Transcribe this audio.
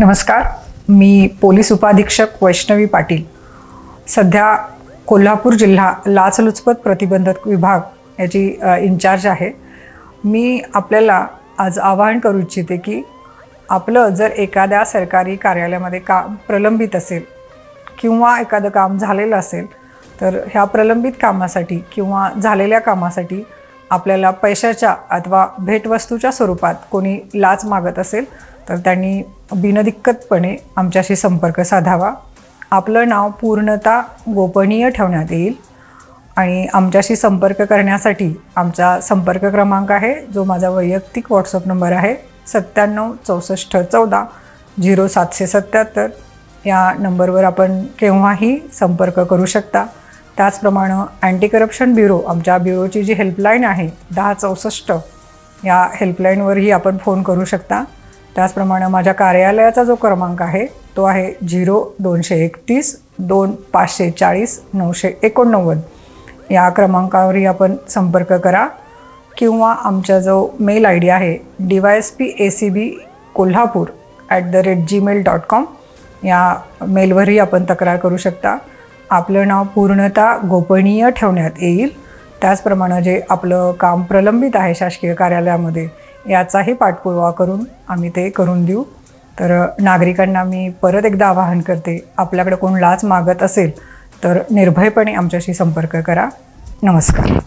नमस्कार. मी पोलीस उपाधीक्षक वैष्णवी पाटील. सध्या कोल्हापूर जिल्हा लाचलुचपत प्रतिबंधक विभाग याची इन्चार्ज आहे. मी आपल्याला आज आवाहन करू इच्छिते की आपलं जर एखाद्या सरकारी कार्यालयामध्ये काम प्रलंबित असेल किंवा एखादं काम झालेलं असेल तर ह्या प्रलंबित कामासाठी किंवा झालेल्या कामासाठी आपल्याला पैशाच्या अथवा भेटवस्तूच्या स्वरूपात कोणी लाच मागत असेल तर त्यांनी बिनदिक्कतपणे आमच्याशी संपर्क साधावा. आपलं नाव पूर्णतः गोपनीय ठेवण्यात येईल आणि आमच्याशी संपर्क करण्यासाठी आमचा संपर्क क्रमांक आहे जो माझा वैयक्तिक व्हॉट्सअप नंबर आहे सत्त्याण्णव चौसष्ट चौदा झिरो सातशे सत्त्याहत्तर. या नंबरवर आपण केव्हाही संपर्क करू शकता. त्याचप्रमाणे अँटी करप्शन ब्युरो आमच्या ब्युरोची जी हेल्पलाईन आहे दहा चौसष्ट या हेल्पलाईनवरही आपण फोन करू शकता. त्याचप्रमाणे माझ्या कार्यालयाचा जो क्रमांक आहे तो आहे झिरो दोनशे एकतीस दोन पाचशे चाळीस नऊशे एकोणनव्वद. या क्रमांकावरही आपण संपर्क करा किंवा आमचा जो मेल आय डी आहे D Y S P A C B Kolhapur at the rate Gmail dot com या मेलवरही आपण तक्रार करू शकता. आपलं नाव पूर्णतः गोपनीय ठेवण्यात येईल. त्याचप्रमाणे जे आपलं काम प्रलंबित आहे शासकीय कार्यालयामध्ये याचाही पाठपुरावा करून आम्ही ते करून देऊ. तर नागरिकांना मी परत एकदा आवाहन करते आपल्याकडे कोण लाच मागत असेल तर निर्भयपणे आमच्याशी संपर्क करा. नमस्कार.